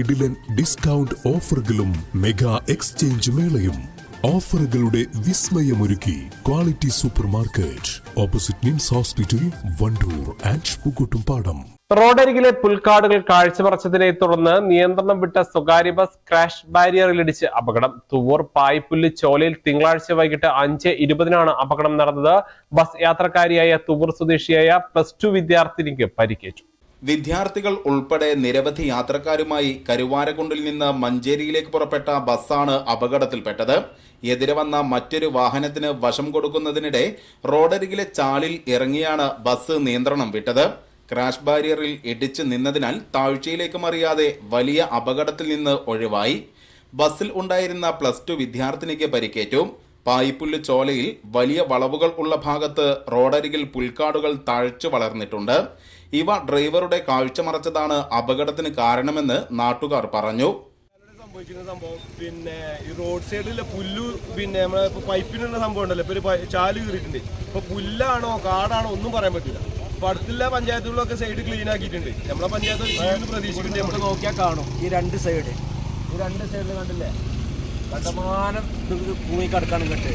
കിടിലൻ ഡിസ്കൗണ്ട് ഓഫറുകളും mega exchange മേളയും. ഓഫറുകളുടെ വിസ്മയമൊരുക്കി quality super market opposite NIMS hospital Wandoor and Pookkottumpadam റോഡരികിലെ പുൽക്കാടുകൾ കാഴ്ചമറച്ചതിനെ തുടർന്ന് നിയന്ത്രണം വിട്ട സ്വകാര്യ ബസ് ക്രാഷ് ബാരിയറിലിടിച്ച് അപകടം. തുവൂർ പായ്പുല്ല് ചോലയിൽ തിങ്കളാഴ്ച വൈകിട്ട് അഞ്ച് ഇരുപതിനാണ് അപകടം നടന്നത്. ബസ് യാത്രക്കാരിയായ തുവൂർ സ്വദേശിയായ പ്ലസ് ടു വിദ്യാർത്ഥിനിക്ക് പരിക്കേറ്റു. വിദ്യാർത്ഥികൾ ഉൾപ്പെടെ നിരവധി യാത്രക്കാരുമായി കരുവാരക്കുണ്ടിൽ നിന്ന് മഞ്ചേരിയിലേക്ക് പുറപ്പെട്ട ബസ്സാണ് അപകടത്തിൽപ്പെട്ടത്. എതിരെ വന്ന മറ്റൊരു വാഹനത്തിന് വശം കൊടുക്കുന്നതിനിടെ റോഡരികിലെ ചാലിൽ ഇറങ്ങിയാണ് ബസ് നിയന്ത്രണം വിട്ടത്. ക്രാഷ് ബാരിയറിൽ ഇടിച്ചു നിന്നതിനാൽ താഴ്ചയിലേക്ക് മറിയാതെ വലിയ അപകടത്തിൽ നിന്ന് ഒഴിവായി. ബസ്സിൽ ഉണ്ടായിരുന്ന പ്ലസ് ടു വിദ്യാർത്ഥിനിക്ക് പരിക്കേറ്റു. പായിപ്പുല്ല് ചോലയിൽ വലിയ വളവുകൾ ഉള്ള ഭാഗത്ത് റോഡരികിൽ പുൽക്കാടുകൾ താഴ്ച വളർന്നിട്ടുണ്ട്. ഇവ ഡ്രൈവറുടെ കാഴ്ച മറച്ചതാണ് അപകടത്തിന് കാരണമെന്ന് നാട്ടുകാർ പറഞ്ഞു. സംഭവിക്കുന്ന സംഭവം. പിന്നെ ഈ റോഡ് സൈഡിലെ പുല്ല് പിന്നെ നമ്മളെ ഇപ്പൊ പൈപ്പിനുള്ള സംഭവം ഉണ്ടല്ലോ. ഇപ്പൊ ഒരു ചാൽ കീറിയിട്ടുണ്ട്. ഇപ്പൊ പുല്ലാണോ കാടാണോ ഒന്നും പറയാൻ പറ്റില്ല ഇപ്പൊ അടുത്തുള്ള പഞ്ചായത്തുകളൊക്കെ സൈഡ് ക്ലീൻ ആക്കിയിട്ടുണ്ട്. നമ്മളെ പഞ്ചായത്ത് പ്രതീക്ഷിക്കുന്നുണ്ട് നമുക്ക് നോക്കിയാൽ കാണും. ഈ രണ്ട് സൈഡ് ഈ രണ്ട് സൈഡിൽ കണ്ടില്ലേ? കണ്ടമാനം ഇത് ഭൂമി കിടക്കാണ് ഇങ്ങോട്ട്.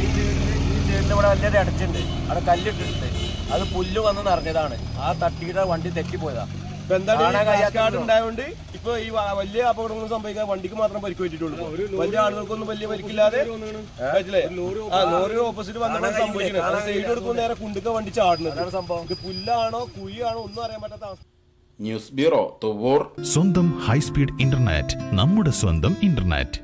ഈ സൈഡിൽ ഈ ചേട്ടിന്റെ ഇവിടെ വലിയൊരു അടച്ചിട്ടുണ്ട് അവിടെ കല്ലിട്ടിട്ടുണ്ട്. അത് പുല്ല് വന്ന് നിറഞ്ഞതാണ്. ആ തട്ടിയുടെ വണ്ടി തെറ്റിപ്പോയതാ. ഇപ്പൊ എന്താണ് ഉണ്ടായതുകൊണ്ട് ഇപ്പൊ ഈ വലിയ അപകടങ്ങളും സംഭവിക്കാൻ വണ്ടിക്ക് മാത്രം പരിക്ക് പറ്റിയിട്ടുള്ളൂ. വലിയ ആളുകൾക്കൊന്നും വലിയ പരിക്കില്ലാതെ ലോറി ഓപ്പോസിറ്റ് വന്നിട്ടാണ് സംഭവിക്കുന്നത്. സൈഡ് എടുക്കുമ്പോൾ നേരെ കുണ്ടുക്ക വണ്ടി ചാടുന്നത്. സംഭവം. ഇത് പുല്ലാണോ കുഴിയാണോ ഒന്നും അറിയാൻ പറ്റാത്ത ന്യൂസ് ബ്യൂറോ സ്വന്തം ഹൈസ്പീഡ് ഇന്റർനെറ്റ് നമ്മുടെ സ്വന്തം ഇന്റർനെറ്റ്.